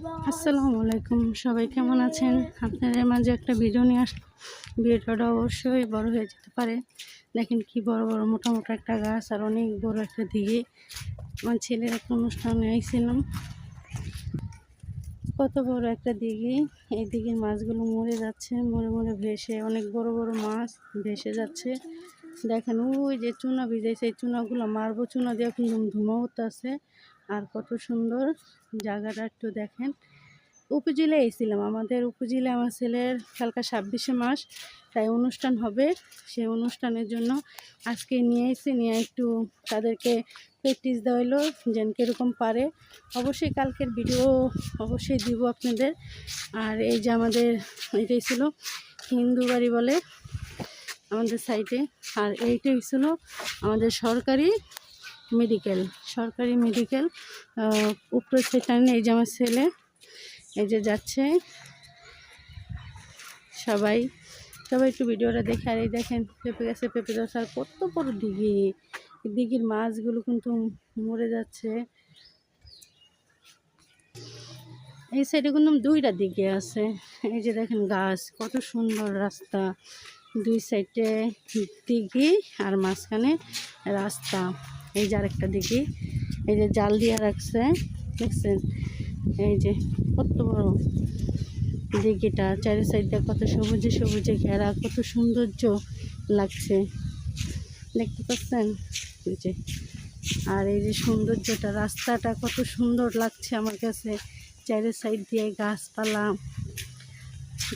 আসসালামু আলাইকুম, সবাই কেমন আছেন? আপনাদের মাঝে একটা ভিডিও নিয়ে আসলাম। ভিডিওটা অবশ্যই বড় হয়ে যেতে পারে। দেখেন কি বড় বড় মোটা মোটা একটা গাছ আর অনেক বড় একটা দিঘি। আমার ছেলের একটা অনুষ্ঠানে আইছিলাম। কত বড় একটা দিঘি। এই দিঘির মাছগুলো মরে যাচ্ছে, মরে মরে ভেসে। অনেক বড় বড় মাছ ভেসে যাচ্ছে। দেখেন ওই যে চুনা ভিজাইছে, এই চুনাগুলো মারবো, চুনা দিয়ে কিন্তু ধুমা আছে আর কত সুন্দর জায়গাটা একটু দেখেন। উপজেলে এসেছিলাম। আমাদের উপজেলে আমার ছেলের কালকা ছাব্বিশে মাস তাই অনুষ্ঠান হবে। সেই অনুষ্ঠানের জন্য আজকে নিয়ে এসে নিয়ে একটু তাদেরকে প্র্যাকটিস দেওয়া যেন কীরকম পারে। অবশ্যই কালকের ভিডিও অবশ্যই দিব আপনাদের। আর এই যে আমাদের এটাই ছিল হিন্দু বাড়ি বলে আমাদের সাইডে আর এইটাই ছিল আমাদের সরকারি মেডিকেল সরকারি মেডিকেল উপরে সেখানে এই যে আমার ছেলে, এই যে যাচ্ছে। সবাই সবাই একটু ভিডিওটা দেখে, আর এই দেখেন, পেঁপে গেছে পেঁপে আর কত বড় দিঘি। দিঘির মাছগুলো কিন্তু মরে যাচ্ছে। এই সাইডে কিন্তু দুইটা দিকে আছে। এই যে দেখেন গাছ, কত সুন্দর রাস্তা। দুই সাইডে দিঘি আর মাঝখানে রাস্তা। এই যে আরেকটা দিঘি এই যে জাল দিয়ে রাখছে, দেখছেন? এই যে কত বড় দিঘিটা চারি সাইডে কত সবুজে সবুজে ঘেরা, কত সৌন্দর্য লাগছে। দেখতে পাচ্ছেন? এই যে, আর এই যে সৌন্দর্যটা, রাস্তাটা কত সুন্দর লাগছে আমার কাছে। চারি সাইড দিয়ে গাছপালা।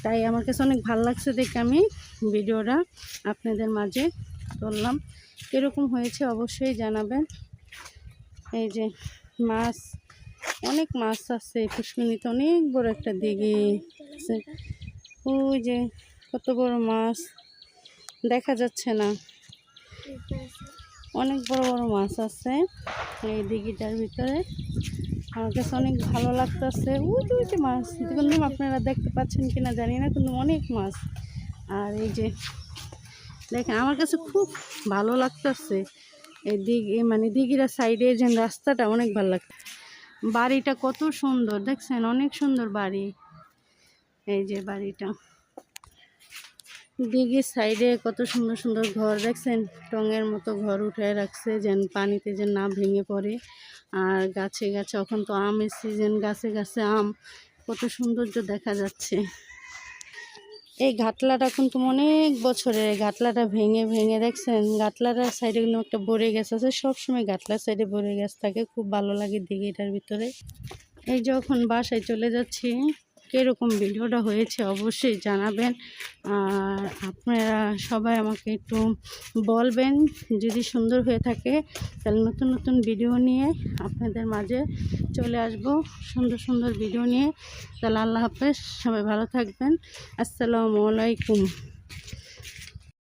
তাই আমার কাছে অনেক ভালো লাগছে দেখে আমি ভিডিওটা আপনাদের মাঝে তুললাম। কীরকম হয়েছে অবশ্যই জানাবেন। এই যে মাছ, অনেক মাছ আছে পুষ্করিণীতে অনেক বড় একটা দিঘি আছে। ওই যে কত বড় মাছ, দেখা যাচ্ছে না। অনেক বড় বড় মাছ আছে এই দিঘিটার ভিতরে। আমার কাছে অনেক ভালো লাগতেছে। ওই যে ওই যে মাছ, কিন্তু আপনারা দেখতে পাচ্ছেন কিনা জানি না, কিন্তু অনেক মাছ। আর এই যে দেখেন, আমার কাছে খুব ভালো লাগতেছে। এই দিঘি মানে দিঘিরা সাইডে যে রাস্তাটা অনেক ভালো লাগছে। বাড়িটা কত সুন্দর, দেখছেন? অনেক সুন্দর বাড়ি। এই যে বাড়িটা। দিঘির সাইডে কত সুন্দর সুন্দর ঘর, দেখছেন? টঙের মতো ঘর উঠে রাখছে, যেন পানিতে যেন না ভেঙে পড়ে। আর গাছে গাছে, এখন তো আমের সিজন গাছে গাছে আম। কত সৌন্দর্য দেখা যাচ্ছে। এই ঘাটলাটা কিন্তু অনেক বছরের ঘাটলাটা ভেঙে ভেঙে দেখছেন? ঘাটলাটার সাইডে কিন্তু একটা বড়ে গাছ আছে সবসময় ঘাটলার সাইডে বড়ে গাছ থাকে খুব ভালো লাগে দিকে এটার ভিতরে। এই যখন বাসায় চলে যাচ্ছি। কীরকম ভিডিওটা হয়েছে অবশ্যই জানাবেন। আর আপনারা সবাই আমাকে একটু বলবেন, যদি সুন্দর হয়ে থাকে, তাহলে নতুন নতুন ভিডিও নিয়ে আপনাদের মাঝে চলে আসব। সুন্দর সুন্দর ভিডিও নিয়ে। তাহলে আল্লাহ হাফেজ, সবাই ভালো থাকবেন। আসসালামু আলাইকুম।